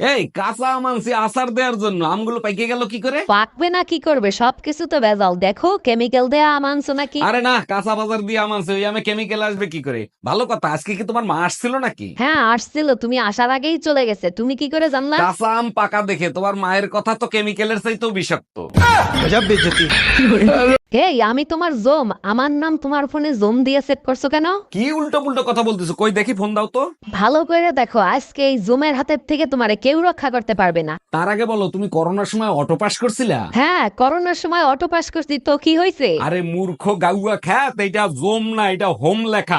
এই কাঁচা আম আনছি আচার দেওয়ার জন্য। আমগুলো পাইকে গেল কি করে? পাকবে না কি করবে? সবকিছু তো ভেজাল। দেখো কেমিক্যাল দেয়া আম আনছো নাকি? আরে না কাঁচা বাজার দিয়ে আম আনছে ওই আমে কেমিক্যাল আসবে কি করে? ভালো কথা আজকে কি তোমার মা আসছিল নাকি? হ্যাঁ আসছিল তুমি আসার আগেই চলে গেছে। তুমি কি করে জানলা? কাঁচা আম পাকা দেখে তোমার মায়ের কথা তো কেমিক্যালের চাইতেও বিষাক্ত। এই আমি তোমার জোম আমার নাম তোমার ফোনে জোম দিয়ে সেট করছ কেন? কি উল্টো পুল্টো কথা বলতেছো? কই দেখি ফোন দাও তো। ভালো করে দেখো আজকে এই জোমের হাতের থেকে তোমারে কেউ রক্ষা করতে পারবে না। তার আগে বলো তুমি করোনার সময় অটো পাস করছিলা? হ্যাঁ করোনার সময় অটো পাস করছি তো কি হয়েছে আরে মূর্খ গাউয়া খ্যাত এটা জোম না এটা হোম লেখা।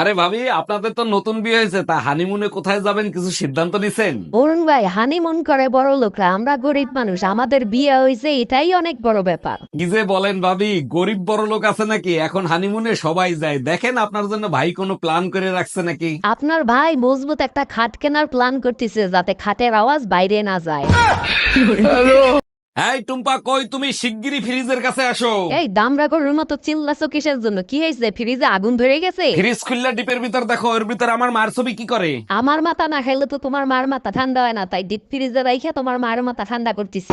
আরে ভাবি আপনাদের তো নতুন বিয়ে হয়েছে তা হানিমুনে কোথায় যাবেন কিছু সিদ্ধান্ত নিছেন? অরুণ ভাই হানিমুন করে বড় লোকরা আমরা গরিব মানুষ আমাদের বিয়ে হয়েছে এটাই অনেক বড় ব্যাপার। কি যে বলেন ভাবি গরিব বড় লোক আছে নাকি? এখন হানিমুনে সবাই যায়। দেখেন আপনার জন্য ভাই কোনো প্ল্যান করে রাখছে নাকি? আপনার ভাই মজবুত একটা খাট কেনার প্ল্যান করতেছে যাতে খাটের আওয়াজ বাইরে না যায়। এই টুম্পা কই তুমি? শিগগিরই ফ্রিজের কাছে আসো। এই দামরা গরুর মতো চিল্লাছো কিসের জন্য? কি হয়েছে? ফ্রিজে আগুন ধরে গেছে? ফ্রিজ খুললা ডিপের ভিতর দেখো এর ভিতর আমার মার ছবি কি করে? আমার মাথা না খাইলে তো তোমার মার মাথা ঠান্ডা হয় না তাই ডিপ ফ্রিজে রাইখা তোমার মার মাথা ঠান্ডা করতেছি।